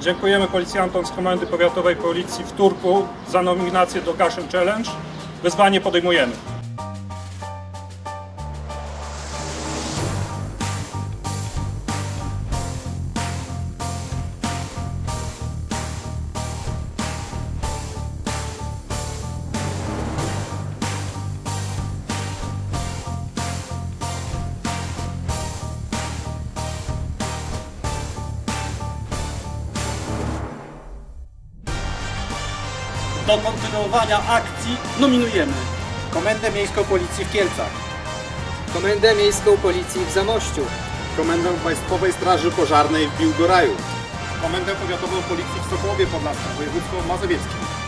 Dziękujemy policjantom z Komendy Powiatowej Policji w Turku za nominację do Gaszyn Challenge. Wyzwanie podejmujemy. Do kontynuowania akcji nominujemy Komendę Miejską Policji w Kielcach, Komendę Miejską Policji w Zamościu, Komendę Państwowej Straży Pożarnej w Biłgoraju, Komendę Powiatową Policji w Sokołowie Podlaskim, województwo mazowieckie,